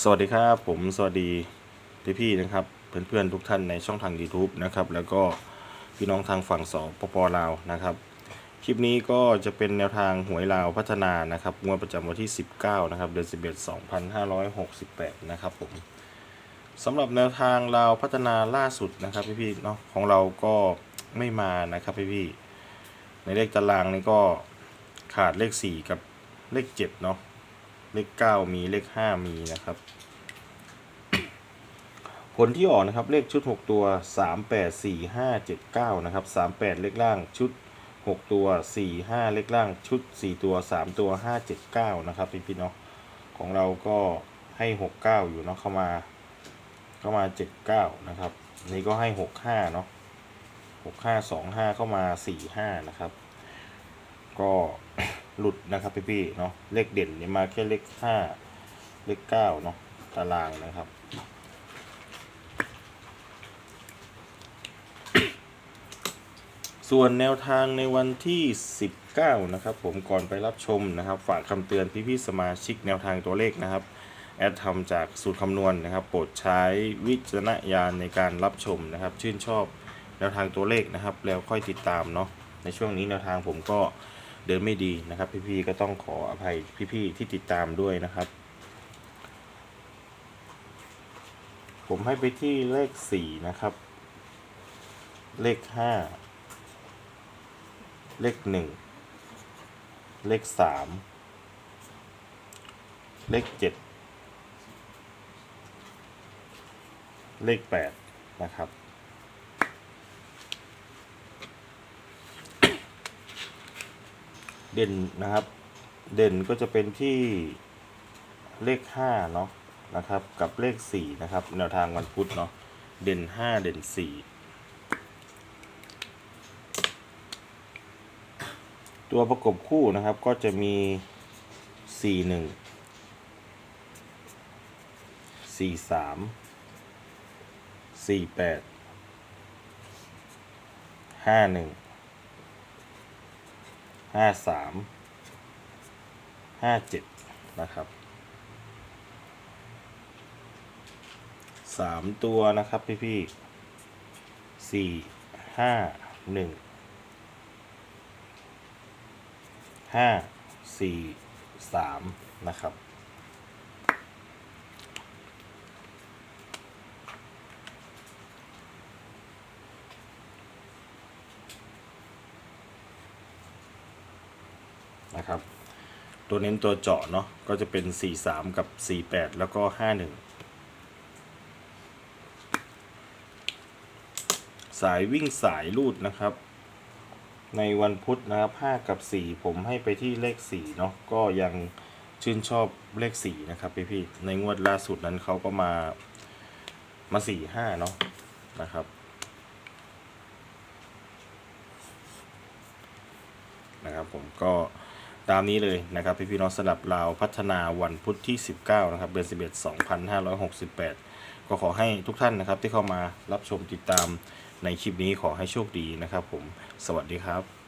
สวัสดีครับผมสวัสดีพี่พี่ๆนะครับเพื่อนๆทุกท่านในช่องทาง YouTube นะครับแล้วก็พี่น้องทางฝั่งสปปลาวนะครับคลิปนี้ก็จะเป็นแนวทางหวยลาวพัฒนานะครับงวดประจำวันที่ 19นะครับเดือน11 2568นะครับผมสำหรับแนวทางลาวพัฒนาล่าสุดนะครับพี่ๆเนาะของเราก็ไม่มานะครับพี่ๆในเลขตารางนี่ก็ขาดเลข 4 กับเลข7เนาะ เลข9มีเลข5มีนะครับ ผลที่ออกนะครับเลขชุด6ตัว3 8 4 5 7 9นะครับ38เลขล่างชุด6ตัว4 5เลขล่างชุด4ตัว3ตัว5 7 9นะครับพี่พี่ๆเนาะของเราก็ให้6 9อยู่เนาะเข้ามาเข้ามา7 9นะครับ นี่ก็ให้6 5เนาะ6 5 2 5เข้ามา4 5นะครับ ก็ หลุดนะครับพี่พี่ๆเนาะเลขเด่นเนี่ยมาแค่เลขห้าเลขเก้าเนาะตารางนะครับ ส่วนแนวทางในวันที่ 19 นะครับ ผมก่อนไปรับชมนะครับ ฝากคำเตือนพี่ๆสมาชิกแนวทางตัวเลขนะครับแอดทำจากสูตรคำนวณนะครับ โปรดใช้วิจารณญาณในการรับชมนะครับ ชื่นชอบแนวทางตัวเลขนะครับ แล้วค่อยติดตามเนาะในช่วงนี้แนวทางผมก็ เดินไม่ดีนะครับ พี่ๆก็ต้องขออภัยพี่ๆที่ติดตามด้วยนะครับ ผมให้ไปที่เลขสี่นะครับ เลขห้าเลขหนึ่งเลขสามเลขเจ็ดเลขแปดนะครับ เด่นนะครับ เด่นก็จะเป็นที่เลขห้าเนาะนะครับ กับเลขสี่นะครับ แนวทางวันพุธเนาะเด่นห้าเด่นสี่ตัวประกบคู่นะครับก็จะมีสี่หนึ่งสี่สามสี่แปด ห้าสามห้าเจ็ดนะครับสามตัวนะครับพี่พี่สี่ห้าหนึ่งห้าสี่สามนะครับ นะครับ ตัวเน้นตัวเจาะเนาะก็จะเป็น 43 กับ 48 แล้วก็ 51 สายวิ่งสายรูดนะครับ ในวันพุธนะครับ5กับ 4 ผมให้ไปที่เลข 4 เนาะก็ยังชื่นชอบเลข 4 นะครับพี่พี่ในงวดล่าสุดนั้นเขาก็มามา 4 5 เนาะนะครับนะครับผมก็ ตามนี้เลยนะครับพี่พี่น้องสลับลาวพัฒนาวันพุธที่ 19 นะครับเดือน11 2568 ก็ขอให้ทุกท่านนะครับที่เข้ามารับชมติดตามในคลิปนี้ขอให้โชคดีนะครับผม สวัสดีครับ